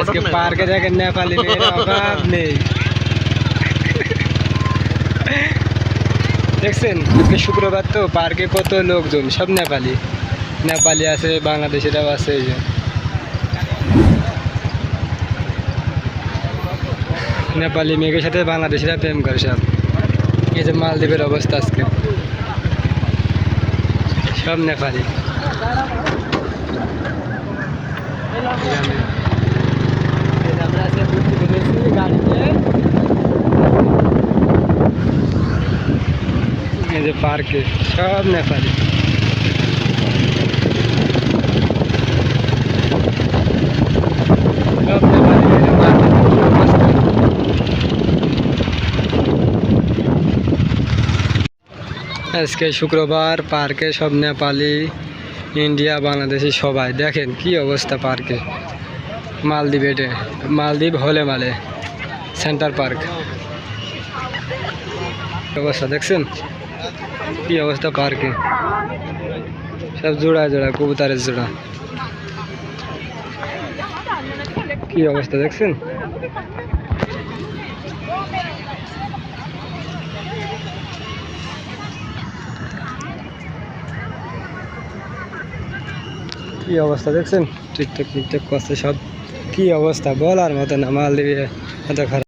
আজকে পার্কে দেখেন নেপালি মেয়ের অভাব নেই। দেখছেন আজকে শুক্রবার তো পার্কে কত লোকজন সব নেপালি। নেপালি আছে বাংলাদেশিরাও আছে এই যে। নেপালি মেয়ের সাথে বাংলাদেশিরা প্রেম করে সব। এই যে মালদ্বীপের অবস্থা আজকে। সব নেপালি এখানে। এই যে আমরা আজকে ঘুরতে বেরিয়েছি গাড়িতে এই যে পার্কে, সব নেপালি। আজকে শুক্রবার, পার্কে সব নেপালি, ইন্ডিয়া, বাংলাদেশি সবাই। দেখেন কি অবস্থা পার্কে। মালদ্বীপ এটে। মালদ্বীপ হলে মালে। Centre park. অবস্থা, দেখছেন? কি অবস্থা পার্কে? সব জোড়া জোড়া, কবুতারের জোড়া। কি অবস্থা দেখছেন? কি অবস্থা দেখছেন? টিকটক টিকটক করছে সব। কি অবস্থা? বলার মতো না মালদ্বীপে এত খারাপ।